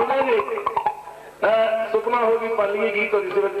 ਸੁਣਿਆ ਜੀ ਅਹ ਸੁਪਨਾ ਹੋ ਗਈ ਪਾਲੀਏ ਗੀਤ ਤੁਹਾਡੀ ਸੇਵਾ 'ਚ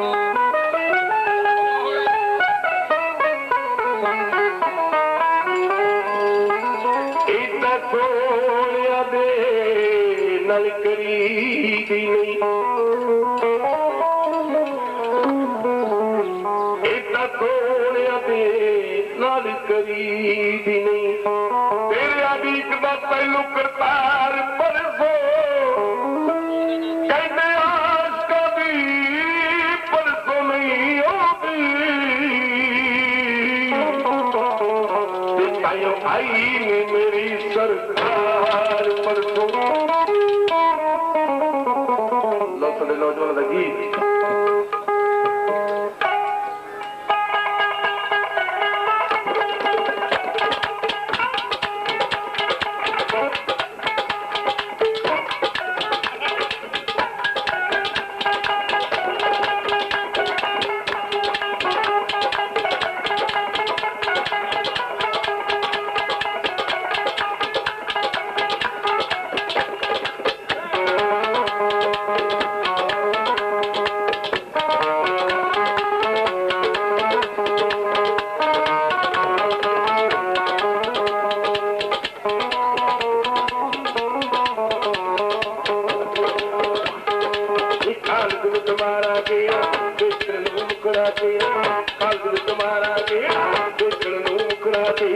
ताल परसो की परसो न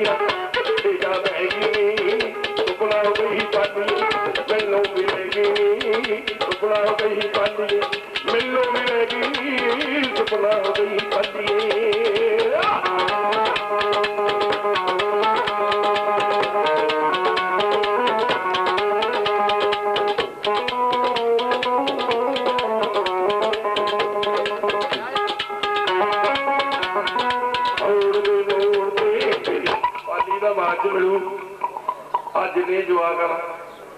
Thank you. ਅੱਜ ਨੇ ਜਵਾਗਣ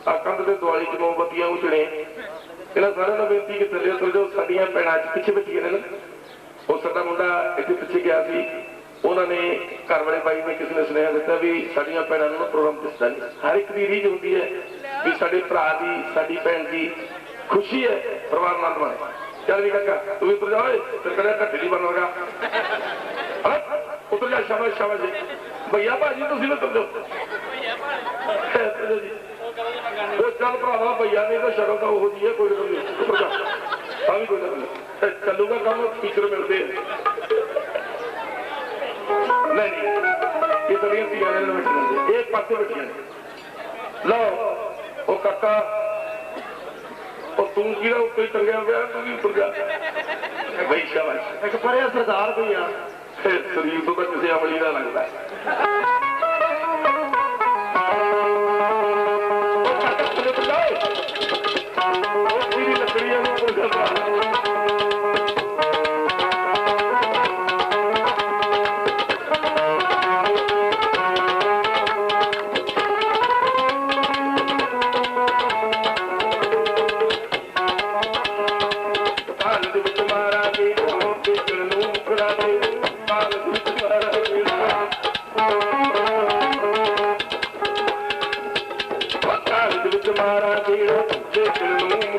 ਆ ਕੰਧ ਦੇ ਦੁਆਲੀ ਚ ਮੋਮਬਤੀਆਂ ਉਛੜੇ ਇਹਨਾਂ ਸਾਰਿਆਂ ਨੂੰ ਬੇਨਤੀ ਕਿ ਥੱਲੇ ਉਤਰ ਜਾਓ, ਸਾਡੀਆਂ ਭੈਣਾਂ ਚ ਪਿੱਛੇ ਬੈਠੀਆਂ ਨੇ ਨਾ। ਉਹ ਸਾਡਾ ਮੁੰਡਾ ਇੱਥੇ ਪਿੱਛੇ ਗਿਆ ਸੀ, ਉਹਨਾਂ ਨੇ ਘਰ ਵਾਲੇ ਬਾਈ ਨੇ ਕਿਸੇ ਨੇ ਸੁਨੇਹਾ ਦਿੱਤਾ ਵੀ ਸਾਡੀਆਂ ਭੈਣਾਂ ਨੂੰ ਪ੍ਰੋਗਰਾਮ ਦਿਸਦਾ ਨਹੀਂ ਹਰ ਇੱਕ ਦੀ ਰੀਝ ਹੁੰਦੀ ਹੈ ਵੀ ਸਾਡੇ ਭਰਾ ਦੀ, ਸਾਡੀ ਭੈਣ ਦੀ ਖੁਸ਼ੀ ਹੈ ਪਰਿਵਾਰ ਆਨੰਦ ਮਾਣੇ ਚੱਲ ਵੀ ਕਾਕਾ, ਤੂੰ ਵੀ ਉੱਤਰ ਜਾ, ਓਏ ਤੇ ਕਰਿਆ ਘੱਟੇ ਨਹੀਂ ਬਣ ਲਗਾ ਉੱਤਰ ਜਾ, ਸ਼ਾਬਾਸ਼ ਸ਼ਾਬਾਸ਼ ਭਈਆ, ਭਾਜੀ, ਤੁਸੀਂ ਵੀ ਉੱਤਰ ਜਾਓ। ਉਹ ਚੱਲ ਭਰਾਵਾ ਭਈਆ ਨੇ ਤਾਂ ਸ਼ਰਮ ਤਾਂ ਉਹੋ ਜੀ ਹੈ ਕੋਈ ਗੱਲ ਨਹੀਂ। ਆ ਵੀ ਕੋਈ ਗੱਲ ਨਹੀਂ। ਚੱਲੂਗਾ ਕੰਮ ਟੀਚਰ ਮਿਲਦੇ ਨਹੀਂ ਨਹੀਂ। ਇਹ ਤਲੀਆਂ ਧੀਆਂ ਨੇ ਬੈਠੀਆਂ ਇਹ ਪਾਸੇ ਬੈਠੀਆਂ ਲਓ ਉਹ ਕਾਕਾ ਉਹ ਤੂੰ ਕਿਹੜਾ ਉੱਤੇ ਟੰਗਿਆ ਪਿਆ ਤੂੰ ਵੀ ਉੱਤਰ ਜਾ। ਬਈ ਸ਼ਾਬਾਸ਼। ਇੱਕ ਪਰਿਆ ਸਰਦਾਰ ਕੋਈ ਆ। ਫਿਰ ਸਰੀਰ ਤੋਂ ਤਾਂ ਕਿਸੇ ਅਮਲੀ ਦਾ ਲੱਗਦਾ। पूरी लकड़ियाँ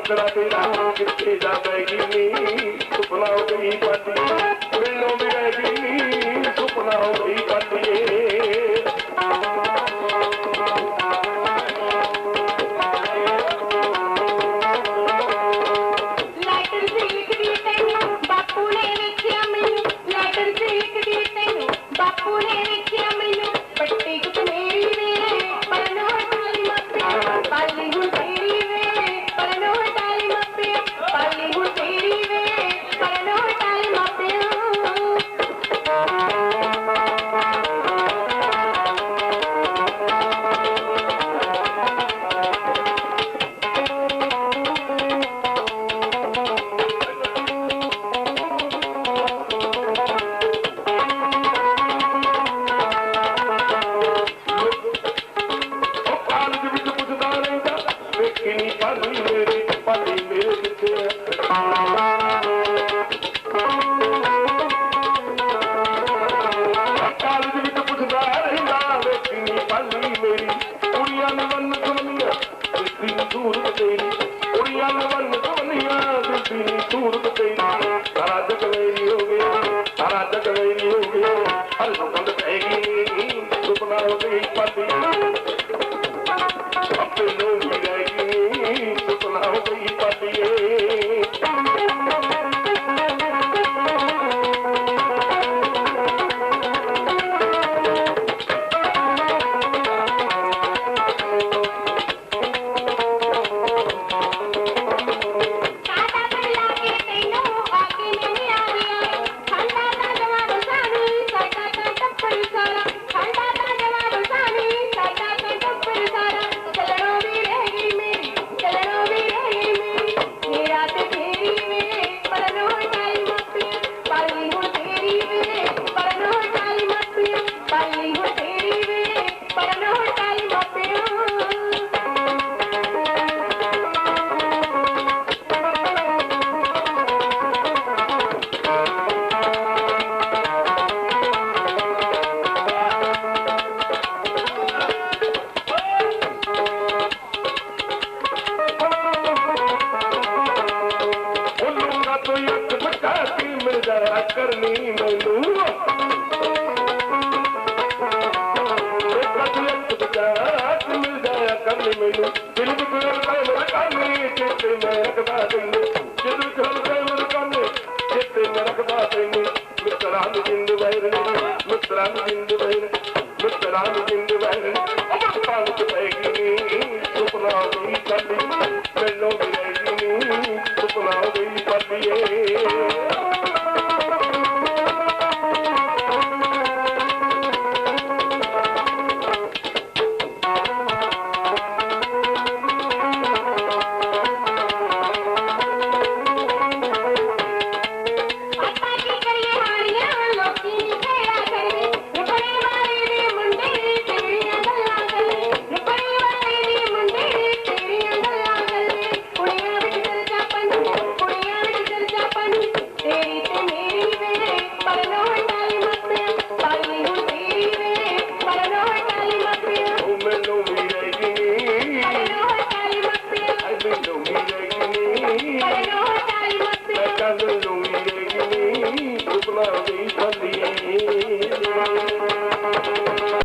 ਦੇਖਣ ਨੂੰ ਮੁਕਰਾ ਦੇ ਕਿੱਥੇ ਨੀ ਸੁਪਨਾ ਹੋ ਗਈ ਕੋਈ ਅੱਖ ਪੱਕਾ ਕੀ ਮਿਲ ਜਾਇਆ ਕਰਨੀ ਮੈਨੂੰ ਮੈਨੂੰ ਦਿਲ ਦੀ ਗੁਰਲ ਪੈ ਮੇਰਾ ਕਾਨੀ ਚਿੱਤ ਮੈਂ ਰਖਦਾ ਤੈਨੂੰ ਦਿਲ ਦੀ ਗੁਰਲ ਪੈ ਮੇਰਾ ਕਾਨੀ ਚਿੱਤ ਮੈਂ ਰਖਦਾ ਤੈਨੂੰ ਮਿੱਤਰਾਂ ਦੀ ਜਿੰਦ ਵੈਰ ਮਿੱਤਰਾਂ ਦੀ ਜਿੰਦ ਵੈਰ ਮਿੱਤਰਾਂ ਦੀ ਜਿੰਦ